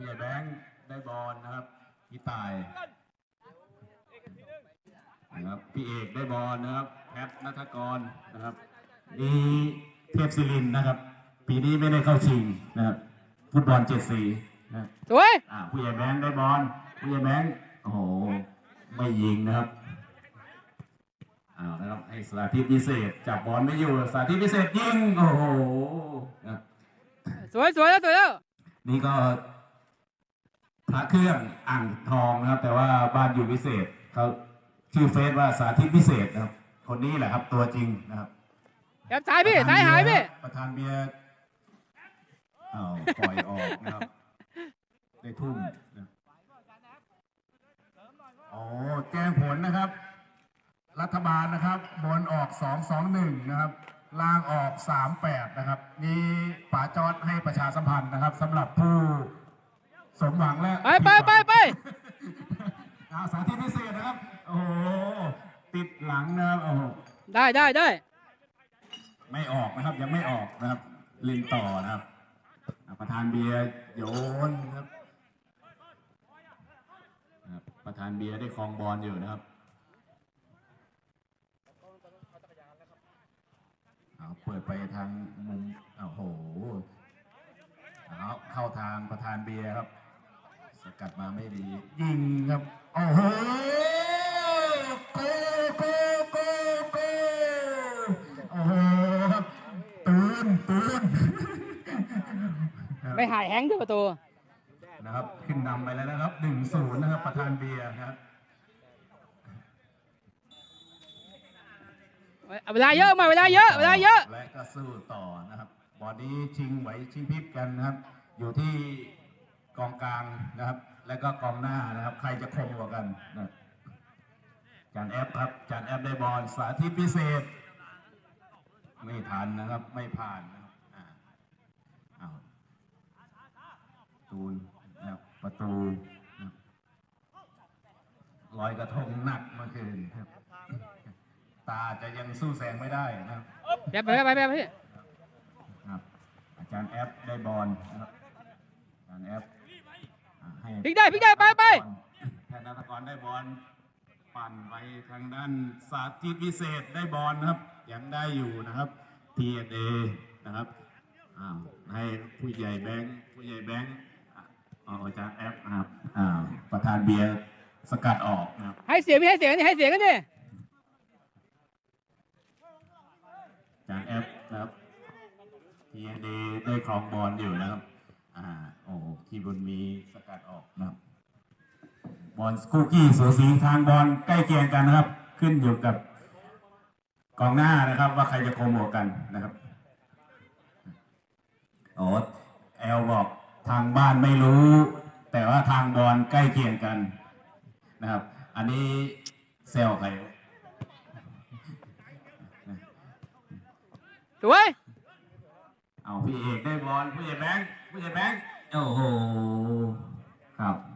ผู้ใหญ่แบงค์ได้บอลนะครับพี่ตายนะครับพี่เอกได้บอลนะครับแพทนัทกรนะครับนี่เทพศิรินทร์นะครับ ปีนี้ไม่ได้เข้าชิงนะครับฟุตบอลเจ็ดสีนะครับสวยอ่าผู้ใหญ่แบงค์ได้บอลผู้ใหญ่แบงค์โอ้โหไม่ยิงนะครับอ้าวนะครับให้สาธิตพิเศษจับบอลไม่อยู่สาธิตพิเศษยิงโอ้โหนะครับสวยสวยแล้วสวยแล้วนี่ก็ พระเครื่องอ่างทองนะครับ แต่ว่าบ้านอยู่พิเศษเขาชื่อเฟซว่าสาธิตพิเศษนะครับ คนนี้แหละครับตัวจริงนะครับแอบซ้ายพี่ซ้ายหายพี่ประธานเบียร์อ้าวปล่อยออกนะครับได้ทุ่มนะโอ้แจ้งผลนะครับ รัฐบาลนะครับบนออก 221 นะครับล่างออก 38 นะครับ นี่ป๋าจอดให้ประชาสัมพันธ์นะครับสำหรับผู้ สมหวังและไปไปไปไปอาสาธิตพิเศษนะครับ โอ้โห ติดหลังนะครับโอ้โหได้ได้ได้ไม่ออกนะครับ ยังไม่ออกนะครับลินต่อนะครับอะประธานเบียร์โยนครับนะครับ ประธานเบียร์ได้คลองบอลอยู่นะครับเอาเปิดไปทางมุมอ้าวโหเอาเข้าทางประธานเบียร์ครับ สกัดมาไม่ดี ยิงครับ โอ้โหโกโกโกโกโอ้โหครับตูนตูนไม่หายแฮงค์ด้วยประตู นะครับ ขึ้นนำไปแล้วนะครับหนึ่งศูนย์นะครับ ประธานเบียร์นะครับ เวลาเยอะมาเวลาเยอะเวลาเยอะ และก็สู้ต่อนะครับ บอลนี้ชิงไหวชิงพริบกันนะครับ อยู่ที่ กองกลางนะครับ และก็กองหน้านะครับ ใครจะคมกว่ากันนะจานแอปครับจานแอปได้บอลสาธิตพิเศษ ไม่ทันนะครับไม่ผ่านนะครับอ่าอ้าวตูนนะครับประตูนะครับลอยกระทงหนักเมื่อคืนครับ ตาจะยังสู้แสงไม่ได้นะครับไปไปไปไปพี่ครับอาจารย์แอปได้บอลนะครับอาจารย์แอปอ่าให้ พลิกได้พลิกได้ไปไปแพทย์นัทกรได้บอลปั่นไปทางด้านสาธิตพิเศษได้บอลนะครับ ยังได้อยู่นะครับ TNA นะครับอ้าวให้ผู้ใหญ่แบงค์ผู้ใหญ่แบงค์อะเอาอาจารย์แอปนะครับอ่าประธานเบียร์สกัดออกนะครับให้เสียงพี่ให้เสียงนี่ให้เสียงกันดิอาจารย์แอปนะครับ TNA ได้ครองบอลอยู่นะครับ อ่าโอ้คีบุญมีสกัดออกนะครับ บอลคู่กี้สูสีทางบอลใกล้เคียงกันนะครับ ขึ้นอยู่กับกองหน้านะครับ ว่าใครจะโคมกว่ากันนะครับโอ้แอลบอกทางบ้านไม่รู้ แต่ว่าทางบอลใกล้เคียงกันนะครับ อันนี้เซลใครสวยเอาพี่เอกได้บอลผู้ใหญ่แบงค์ผู้ใหญ่แบงค์ โอ้โห ครับ